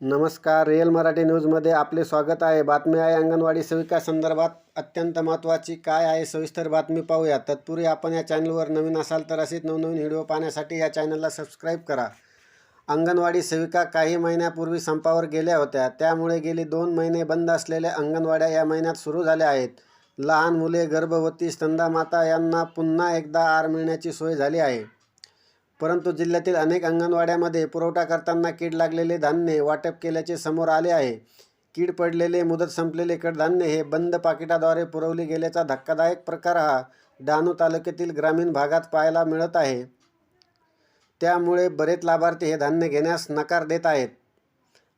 नमस्कार रिअल मराठी न्यूजमध्ये आपले स्वागत आहे. बातमी आहे अंगणवाडी सेविका संदर्भात. अत्यंत महत्त्वाची काय आहे सविस्तर बातमी पाहूया. तत्पूर्वी आपण या चॅनलवर नवीन असाल तर असेच नवनवीन व्हिडिओ पाहण्यासाठी या चॅनलला सबस्क्राईब करा. अंगणवाडी सेविका काही महिन्यापूर्वी संपावर गेल्या होत्या. त्यामुळे गेली दोन महिने बंद असलेल्या अंगणवाड्या या महिन्यात सुरू झाल्या आहेत. लहान मुले गर्भवती स्तंदामाता यांना पुन्हा एकदा आर मिळण्याची सोय झाली आहे. परंतु जिल्ह्यातील अनेक अंगणवाड्यामध्ये पुरवठा करताना कीड लागलेले धान्य वाटप केल्याचे समोर आले आहे. कीड पडलेले मुदत संपलेले कडधान्य हे बंद पाकिटाद्वारे पुरवले गेल्याचा धक्कादायक प्रकार हा डहाणू तालुक्यातील ग्रामीण भागात पाहायला मिळत आहे. त्यामुळे बरेच लाभार्थी हे धान्य घेण्यास नकार देत आहेत.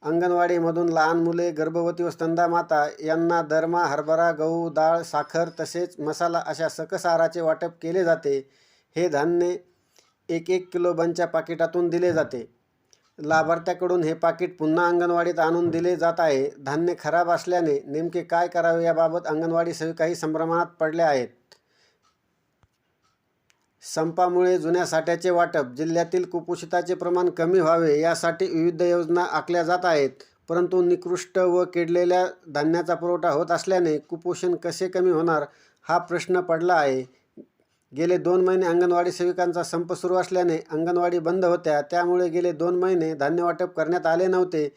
अंगणवाडीमधून लहान मुले गर्भवती व स्तंदामाता यांना दरमा हरभरा गहू डाळ साखर तसेच मसाला अशा सकस आहाराचे वाटप केले जाते. हे धान्य एक एक किलो बंदच्या पाकिटातून दिले जाते. लाभार्थ्याकडून हे पाकिट पुन्हा अंगणवाडीत आणून दिले जात आहे. धान्य खराब असल्याने नेमके काय करावे याबाबत अंगणवाडी सेविकाही संभ्रमात पडल्या आहेत. संपामुळे जुन्या साठ्याचे वाटप जिल्ह्यातील कुपोषिताचे प्रमाण कमी व्हावे यासाठी विविध योजना आखल्या जात आहेत. परंतु निकृष्ट व किडलेल्या धान्याचा पुरवठा होत असल्याने कुपोषण कसे कमी होणार हा प्रश्न पडला आहे. गेले दोन महिने अंगणवाडी सेविकांचा संप सुरू असल्याने अंगणवाडी बंद होत्या. त्यामुळे गेले दोन महिने धान्य वाटप करण्यात आले नव्हते.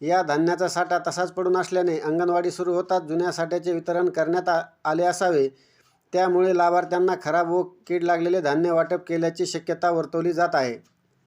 या धान्याचा साठा तसाच पडून असल्याने अंगणवाडी सुरू होताच जुन्या साठ्याचे वितरण करण्यात आ आले असावे. त्यामुळे लाभार्थ्यांना खराब व कीड लागलेले धान्य वाटप केल्याची शक्यता वर्तवली जात आहे.